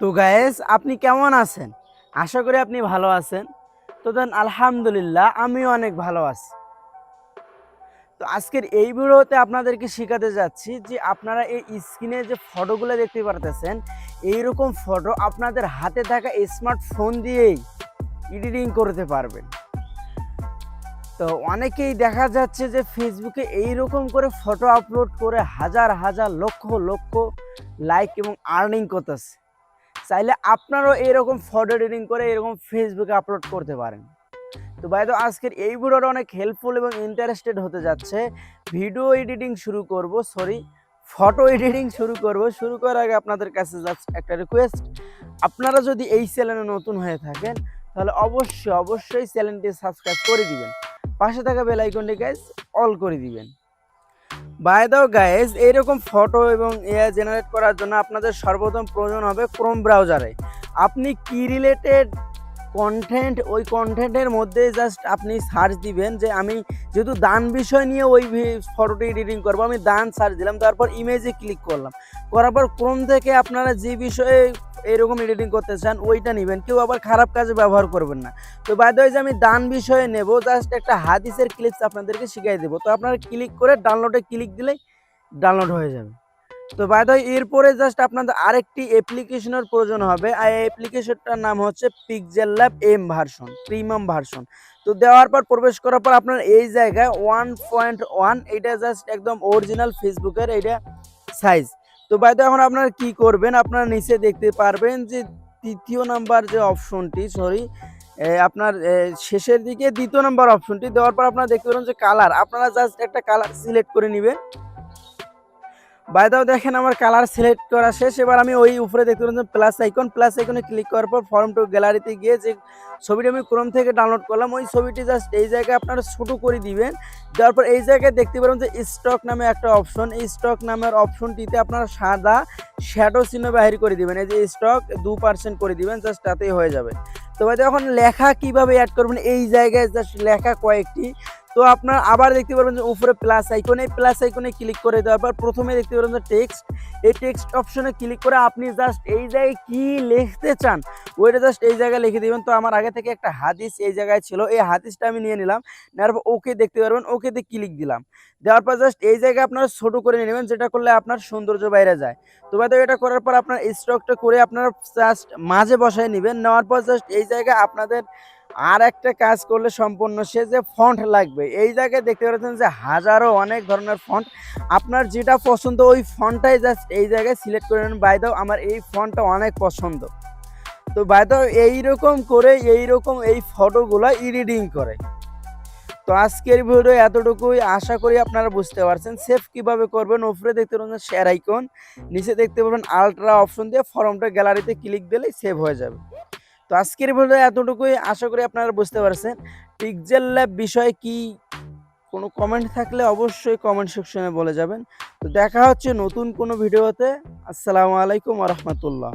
তো গায়েস আপনি কেমন আছেন? আশা করি আপনি ভালো আছেন। তো দেন আলহামদুলিল্লাহ, আমিও অনেক ভালো আছি। তো আজকের এই ভিডিওতে আপনাদেরকে শেখাতে যাচ্ছি যে আপনারা এই স্ক্রিনে যে ফটোগুলো দেখতে পারতেছেন, এইরকম ফটো আপনাদের হাতে থাকা স্মার্টফোন দিয়েই এডিটিং করতে পারবেন। তো অনেকেই দেখা যাচ্ছে যে ফেসবুকে এইরকম করে ফটো আপলোড করে হাজার হাজার, লক্ষ লক্ষ লাইক এবং আর্নিং করতেছে। চাইলে আপনারাও এরকম ফটো এডিটিং করে এরকম ফেসবুকে আপলোড করতে পারেন। তো ভাই, তো আজকের এই ভিডিওটা অনেক হেল্পফুল এবং ইন্টারেস্টেড হতে যাচ্ছে। ভিডিও এডিটিং শুরু করব সরি ফটো এডিটিং শুরু করব। শুরু করার আগে আপনাদের কাছে জাস্ট একটা রিকোয়েস্ট আপনারা যদি এই চ্যানেলে নতুন হয়ে থাকেন, তাহলে অবশ্যই অবশ্যই চ্যানেলটি সাবস্ক্রাইব করে দিবেন। পাশে থাকা বেল আইকনটি গাইজ অল করে দিবেন। বাই দাও গাইজ এইরকম ফটো এবং এআই জেনারেট করার জন্য আপনাদের সর্বপ্রথম প্রয়োজন হবে ক্রোম ব্রাউজারে আপনি কি রিলেটেড কন্টেন্ট ওই কন্টেন্টের মধ্যে জাস্ট আপনি সার্চ দিবেন যে আমি যেহেতু দান বিষয় নিয়ে ওই ফটোটি এডিটিং করব, আমি দান সার্চ দিলাম, তারপর ইমেজে ক্লিক করলাম। করার পর ক্রোম থেকে আপনারা যে বিষয়ে এরকম এডিটিং করতে চান, ওইটা নেবেন। কেউ আবার খারাপ কাজে ব্যবহার করবেন না। তো বাধ্য যে আমি দান বিষয়ে নেব জাস্ট একটা হাদিসের ক্লিপস আপনাদেরকে শিখিয়ে দেবো। তো আপনারা ক্লিক করে ডাউনলোডে ক্লিক দিলেই ডাউনলোড হয়ে যাবে। তো বাধ্য এরপরে জাস্ট আপনাদের আরেকটি অ্যাপ্লিকেশনের প্রয়োজন হবে। আর অ্যাপ্লিকেশনটার নাম হচ্ছে pixel lab M version premium version তো দেওয়ার পর, প্রবেশ করার পর আপনার এই জায়গায় ওয়ান পয়েন্ট ওয়ান এটা জাস্ট একদম অরিজিনাল ফেসবুকের এটা সাইজ তো বাইদ এখন আপনারা কি করবেন? আপনারা নিচে দেখতে পারবেন যে তৃতীয় নাম্বার যে অপশনটি সরি আপনার শেষের দিকে দ্বিতীয় নাম্বার অপশনটি দেওয়ার পর আপনারা দেখতে পারেন যে কালার আপনারা জাস্ট একটা কালার সিলেক্ট করে নেবেন। বাইদাও দেখেন আমার কালার সিলেক্ট করা শেষ। এবার আমি ওই উপরে দেখতে পাচ্ছি প্লাস আইকন প্লাস আইকনে ক্লিক করার পর ফর্ম টু গ্যালারিতে গিয়ে যে ছবিটি আমি ক্রোম থেকে ডাউনলোড করলাম, ওই ছবিটি জাস্ট এই জায়গায় আপনারা ছোটো করে দিবেন। দেওয়ার পর এই জায়গায় দেখতে পারেন যে স্টক নামে একটা অপশন এই স্টক নামের অপশনটিতে আপনারা সাদা শ্যাডো চিহ্ন বাহির করে দিবেন। এই যে স্টক দু পার্সেন্ট করে দিবেন জাস্ট তাতেই হয়ে যাবে। তো এখন লেখা কীভাবে অ্যাড করবেন? এই জায়গায় জাস্ট লেখা কয়েকটি। তো আপনার আবার দেখতে পারবেন যে উপরে প্লাস আইকনে প্লাস আইকনে ক্লিক করে দেওয়ার পর প্রথমে দেখতে পারবেন যে টেক্সট এই টেক্সট অপশনে ক্লিক করে আপনি জাস্ট এই জায়গায় কি লিখতে চান, ওইটা জাস্ট এই জায়গায় লিখে দিবেন। তো আমার আগে থেকে একটা হাদিস এই জায়গায় ছিল, এই হাদিসটা আমি নিয়ে নিলাম। নেওয়ার পর ওকে দেখতে পারবেন ওকেতে ক্লিক দিলাম। দেওয়ার পর জাস্ট এই জায়গায় আপনারা ছোট করে নিয়ে নেবেন, যেটা করলে আপনার সৌন্দর্য বাইরে যায়। তো ভাই এটা করার পর আপনার স্টকটা করে আপনারা জাস্ট মাঝে বসায় নেবেন। নেওয়ার পর জাস্ট এই জায়গায় আপনাদের আর একটা কাজ করলে সম্পূর্ণ সে যে ফন্ট লাগবে, এই জায়গায় দেখতে পাচ্ছেন যে হাজারো অনেক ধরনের ফন্ট আপনার যেটা পছন্দ ওই ফন্টটাই জাস্ট এই জায়গায় সিলেক্ট করে নেন বাই দাও আমার এই ফন্টটা অনেক পছন্দ। তো বাই দাও এইরকম করে, এইরকম এই ফটোগুলো এডিটিং করে। তো আজকের ভিডিও এতটুকুই। আশা করি আপনারা বুঝতে পারছেন। সেভ কীভাবে করবেন? উপরে দেখতে পাবেন শেয়ার আইকন নিচে দেখতে পাবেন আলট্রা অপশন দিয়ে ফর্মটা গ্যালারিতে ক্লিক দিলেই সেভ হয়ে যাবে। তো আজকের ভিডিও এতটুকুই। আশা করি আপনারা বুঝতে পারছেন। পিকজেল ল্যাব বিষয়ে কি কোনো কমেন্ট থাকলে অবশ্যই কমেন্ট সেকশনে বলে যাবেন। তো দেখা হচ্ছে নতুন কোনো ভিডিওতে। আসসালামু আলাইকুম রহমতুল্লাহ।